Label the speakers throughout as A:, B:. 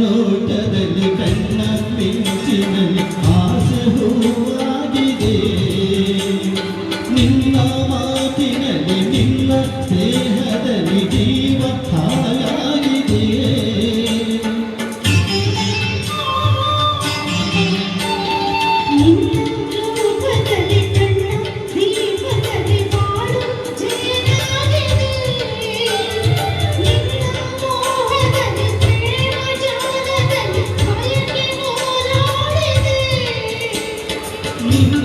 A: കണ്ണോട്ടതല്ല കണ്ണപ്പിൻ ചിന്ത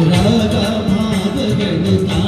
A: ರಾಗ ಭಾವಗಳು ತಾ